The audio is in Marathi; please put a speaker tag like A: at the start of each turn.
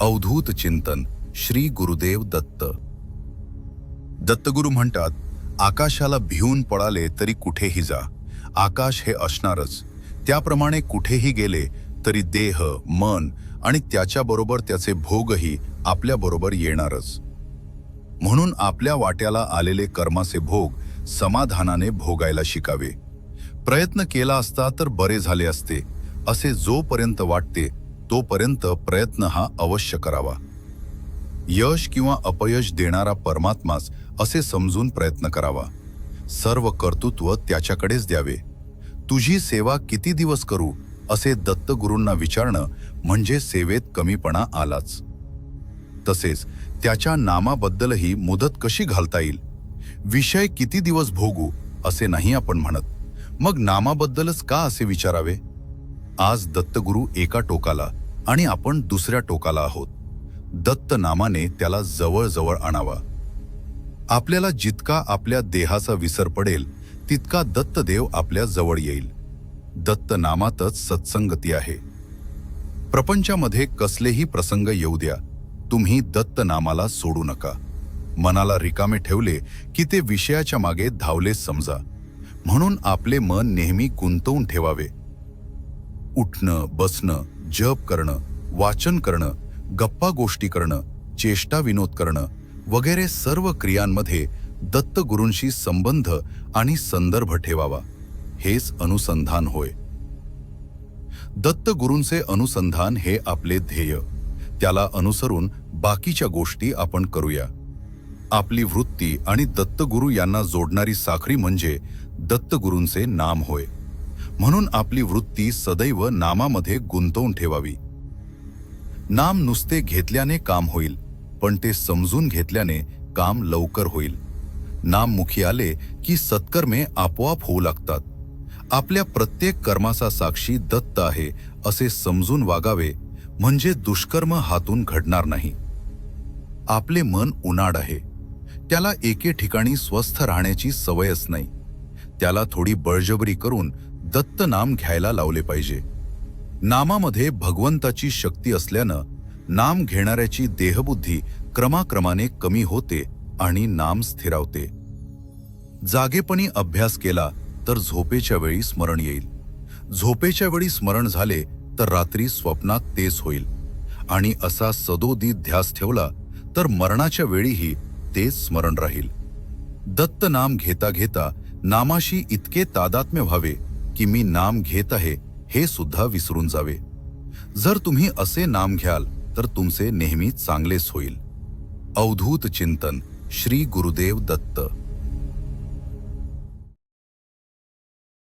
A: अवधूत चिंतन श्री गुरुदेव दत्त. दत्तगुरु म्हणतात आकाशाला भिवून पळाले तरी कुठेही जा. आकाश हे असणारच. त्याप्रमाणे कुठेही गेले तरी देह मन आणि त्याच्याबरोबर त्याचे भोगही आपल्याबरोबर येणारच. म्हणून आपल्या वाट्याला आलेले कर्माचे भोग समाधानाने भोगायला शिकावे. प्रयत्न केला असता तर बरे झाले असते असे जोपर्यंत वाटते तोपर्यंत प्रयत्न हा अवश्य करावा. यश किंवा अपयश देणारा परमात्माच असे समजून प्रयत्न करावा. सर्व कर्तृत्व त्याच्याकडेच द्यावे. तुझी सेवा किती दिवस करू असे दत्तगुरूंना विचारणं म्हणजे सेवेत कमीपणा आलाच. तसेच त्याच्या नामाबद्दलही मुदत कशी घालता येईल? विषय किती दिवस भोगू असे नाही आपण म्हणत. मग नामाबद्दलच का असे विचारावे? आज दत्तगुरू एका टोकाला आणि आपण दुसऱ्या टोकाला आहोत. दत्त नामाने त्याला जवळजवळ आणावा. आपल्याला जितका आपल्या देहाचा विसर पडेल तितका दत्तदेव आपल्या जवळ येईल. दत्त नामातच सत्संगती आहे. प्रपंचामध्ये कसलेही प्रसंग येऊ द्या. तुम्ही दत्त नामाला सोडू नका. मनाला रिकामे ठेवले की ते विषयाच्या मागे धावले समजा. म्हणून आपले मन नेहमी गुंतवून ठेवावे. उठणं बसणं जप करणं वाचन करणं गप्पा गोष्टी करणं चेष्टा विनोद करणं वगैरे सर्व क्रियांमध्ये दत्तगुरूंशी संबंध आणि संदर्भ ठेवावा. हेच अनुसंधान होय. दत्तगुरूंचे अनुसंधान हे आपले ध्येय. त्याला अनुसरून बाकीच्या गोष्टी आपण करूया. आपली वृत्ती आणि दत्तगुरू यांना जोडणारी साखरी म्हणजे दत्तगुरूंचे नाम होय. म्हणून आपली वृत्ती सदैव नामामध्ये गुंतवून ठेवावी. नाम नुसते घेतल्याने काम होईल पण ते समजून घेतल्याने काम लवकर होईल. नाम मुखी आले की सत्कर्मे आपोआप होऊ लागतात. आपल्या प्रत्येक कर्माचा साक्षी दत्त आहे असे समजून वागावे म्हणजे दुष्कर्म हातून घडणार नाही. आपले मन उन्हाड आहे. त्याला एके ठिकाणी स्वस्थ राहण्याची सवयच नाही. त्याला थोडी बळजबरी करून दत्त नाम घ्यायला लावले पाहिजे. नामामध्ये भगवंताची शक्ती असल्यानं नाम घेणाऱ्याची देहबुद्धी क्रमाक्रमाने कमी होते आणि नाम स्थिरावते. जागेपणी अभ्यास केला तर झोपेच्या वेळी स्मरण येईल. झोपेच्या वेळी स्मरण झाले तर रात्री स्वप्नात तेच होईल. आणि असा सदोदित ध्यास ठेवला तर मरणाच्या वेळीही तेच स्मरण राहील. दत्त नाम घेता घेता नामाशी इतके तादात्म्य व्हावे की मी नाम घेत आहे हे सुद्धा विसरून जावे. जर तुम्ही असे नाम घ्याल तर तुमचे नेहमी चांगलेच होईल. अवधूत चिंतन श्री गुरुदेव दत्त.